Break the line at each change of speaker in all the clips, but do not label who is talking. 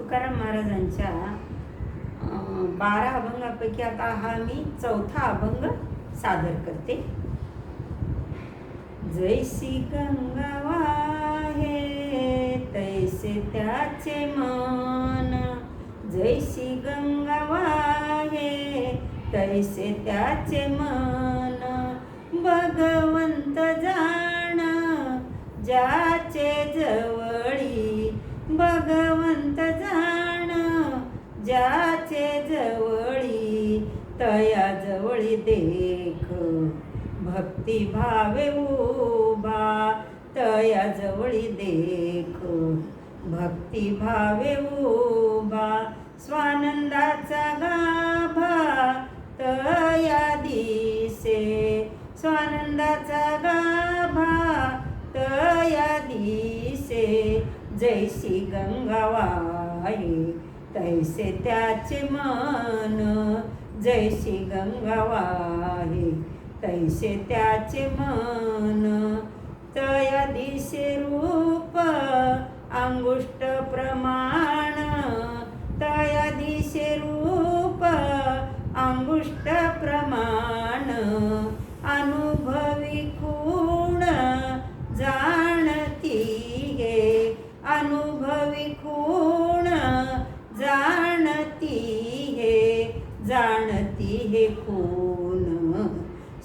तुकाराम महाराजांच्या बारा अभंगापैकी आता हा मी चौथा अभंग सादर करते. जैसी गंगा वाहे तैसे त्याचे मन. जैसी गंगा वाहे तैसे त्याचे मन. भगवंत जाण ज्याचे जवळी भगवंत ज्याचे जवळी तया जवळी देख. भक्ती भावे उभा तया जवळी देख. भक्ती भावे उभा स्वानंदाचा गाभा तया दिसे. स्वानंदाचा गाभा तया दिसे. जैसी गंगा वाहे तैसे त्याचे मन जैसी गंगा वाहे. तैसे त्याचे मन तया दिशे रूप अंगुष्ट प्रमाण. तया दिशे रूप अंगुष्ट जाणती हे जाणती हे कोण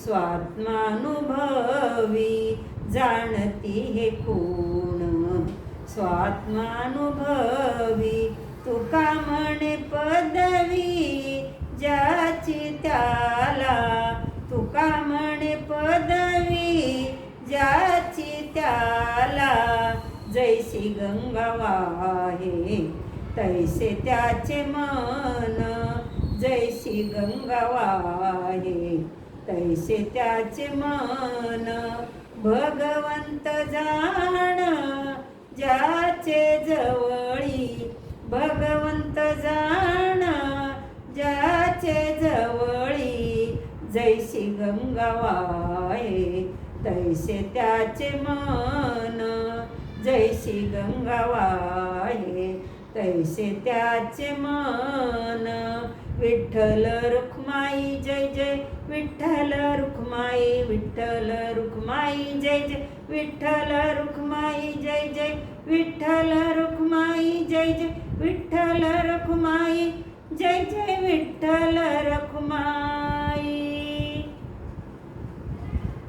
स्वात्मानुभवी जाणती हे कोण स्वात्मानुभवी तुका म्हणे पदवी ज्याची त्याला. तुका म्हणे पदवी ज्याची त्याला. जैसी गंगा वाहे तैसे त्याचे मन जैसी गंगा वाहे तैसे त्याचे मन भगवंत जाण ज्याचे जवळी भगवंत जाण ज्याचे जवळी जैसी गंगा वाहे तैसे त्याचे मन जैसी गंगा वाहे तैसे त्याचे मन. विठ्ठल रुक्माई जय जय. विठ्ठल रुक्माई विठ्ठल रुक्माई जय जय. विठ्ठल रुक्माई जय जय. विठ्ठल रुक्माई जय जय. विठ्ठल रुक्माई जय जय. विठ्ठल